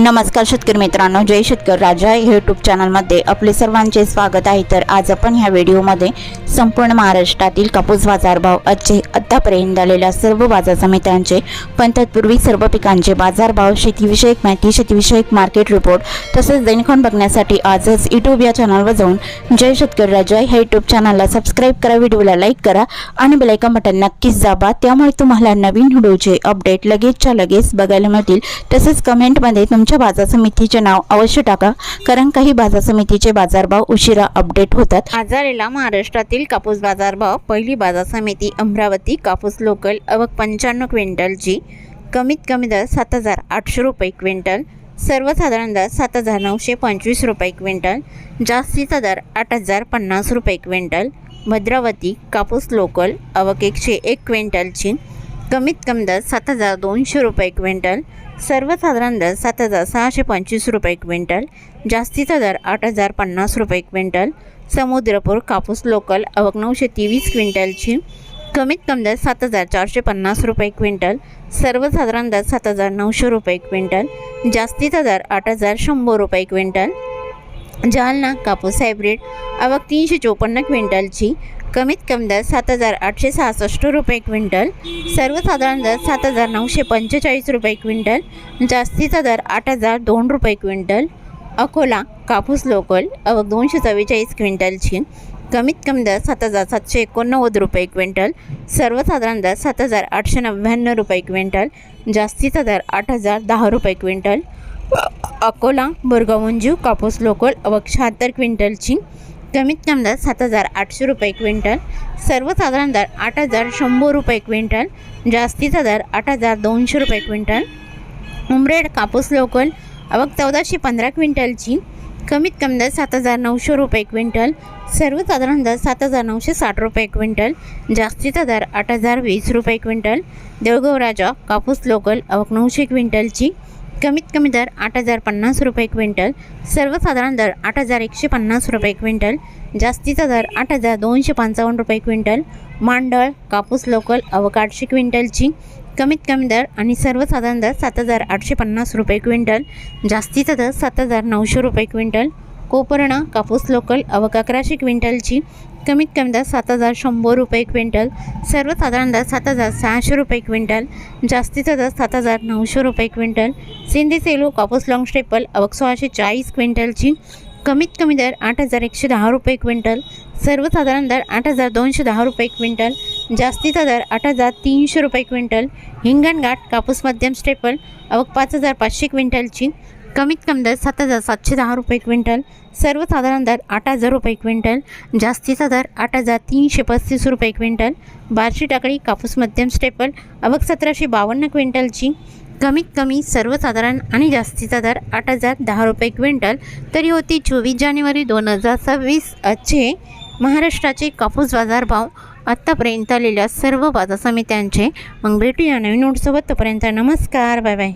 नमस्कार शेतकरी मित्रांनो जय शेतकरी राजा यूट्यूब चॅनलमध्ये आपले सर्वांचे स्वागत आहे. तर आज आपण ह्या व्हिडिओमध्ये संपूर्ण महाराष्ट्रातील कापूस बाजारभाव आजचे आत्तापर्यंत आलेल्या सर्व बाजार समित्यांचे पण तत्पूर्वी सर्व पिकांचे बाजारभाव शेतीविषयक माहिती शेतीविषयक मार्केट रिपोर्ट तसेच दैनिकन बघण्यासाठी आजच यूट्यूब या चॅनलवर जाऊन जय शेतकरी राजा ह्या यूट्यूब चॅनलला सबस्क्राईब करा व्हिडिओला लाईक करा आणि बेलायकन बटन नक्कीच दाबा. त्यामुळे तुम्हाला नवीन व्हिडिओचे अपडेट लगेचच्या लगेच बघायला मिळतील. तसेच कमेंटमध्ये तुमच्या बाजार समितीचे नाव अवश्य टाका कारण काही बाजार समितीचे बाजारभाव उशिरा अपडेट होतात. आज महाराष्ट्रातील कापूस बाजारभाव पहिली बाजार समिती अमरावती कापूस लोकल अवक पंच्याण्णव क्विंटलची कमीत कमी दर सात हजार आठशे रुपये क्विंटल सर्वसाधारण दर सात हजार नऊशे पंचवीस रुपये क्विंटल जास्तीचा दर आठ हजार पन्नास रुपये क्विंटल भद्रावती कापूस लोकल अवक एकशे एक क्विंटलची कमीत कमी दर सात हजार दोनशे रुपये क्विंटल सर्वसाधारण दर सात हजार सहाशे पंचवीस रुपये क्विंटल जास्तीचा दर आठ हजार पन्नास रुपये क्विंटल समुद्रपूर कापूस लोकल अवक नऊशे तेवीस क्विंटलची कमीत कमी दर सात हजार चारशे पन्नास रुपये क्विंटल सर्वसाधारण दर सात हजार नऊशे रुपये क्विंटल जास्तीचा दर आठ हजार शंभर रुपये क्विंटल जालना कापूस हायब्रिड आवक तीनशे चोपन्न क्विंटलची कमीत कमी दर सात हजार आठशे सहासष्ट रुपये क्विंटल सर्वसाधारण दर सात हजार नऊशे पंचेचाळीस रुपये क्विंटल जास्तीचा दर आठ हजार दोन रुपये क्विंटल अकोला कापूस लोकल अवक दोनशे चव्वेचाळीस क्विंटलची कमीत कमी दर सात हजार सातशे एकोणनव्वद रुपये क्विंटल सर्वसाधारण दर सात हजार आठशे नव्याण्णव रुपये क्विंटल जास्तीचा दर आठ हजार दहा रुपये क्विंटल. अकोला बोरगावंजू कापूस लोकल अवक शहात्तर क्विंटलची कमीत कमी दर सात हजार आठशे रुपये क्विंटल सर्वसाधारण दर आठ हजार शंभर रुपये क्विंटल जास्तीचा दर आठ हजार दोनशे रुपये क्विंटल. उमरेड कापूस लोकल अवक चौदाशे पंधरा क्विंटलची कमीत कमी दर सात हजार नऊशे रुपये क्विंटल सर्वसाधारण दर सात हजार नऊशे साठ रुपये क्विंटल जास्तीचा दर आठ हजार वीस रुपये क्विंटल देवगाव राजा कापूस लोकल अवक नऊशे क्विंटलची कमीत कमी दर आठ हजार पन्नास रुपये क्विंटल सर्वसाधारण दर आठ हजार एकशे पन्नास रुपये क्विंटल जास्तीचा दर आठ हजार दोनशे पंचावन्न रुपये क्विंटल मांडळ कापूस लोकल अवक आठशे क्विंटलची कमीत कमी दर आणि सर्वसाधारण दर सात हजार आठशे पन्नास रुपये क्विंटल जास्तीचा दर सात हजार नऊशे रुपये क्विंटल कोपर्णा कापूस लोकल अवक अकराशे क्विंटलची कमीत कमी दर सात हजार शंभर रुपये क्विंटल सर्वसाधारण दर सात हजार सहाशे रुपये क्विंटल जास्तीचा दर सात हजार नऊशे रुपये क्विंटल सिंधी सेलू कापूस लॉंग स्टेपल अवक सोळाशे चाळीस क्विंटलची कमीत कमी दर आठ हजार एकशे दहा रुपये क्विंटल सर्वसाधारण दर आठ हजार दोनशे दहा रुपये क्विंटल जास्तीचा दर आठ हजार तीनशे रुपये क्विंटल. हिंगणघाट कापूस मध्यम स्टेपल अवक पाच हजार पाचशे क्विंटलची कमीत कमी दर सात हजार सातशे दहा रुपये क्विंटल. सर्वसाधारण दर आठ हजार रुपये क्विंटल. जास्तीचा दर आठ हजार तीनशे पस्तीस रुपये क्विंटल. बारशी टाकळी कापूस मध्यम स्टेपल अवक सतराशे बावन्न क्विंटलची कमीत कमी सर्वसाधारण आणि जास्तीचा दर आठ हजार दहा रुपये क्विंटल. तरी होती चोवीस जानेवारी दोन हजार सव्वीस. महाराष्ट्राचे कापूस बाजारभाव आत्तापर्यंत आलेल्या सर्व बाजार समित्यांचे मग भेटूया नवीन नोटसोबत तोपर्यंत नमस्कार बाय बाय.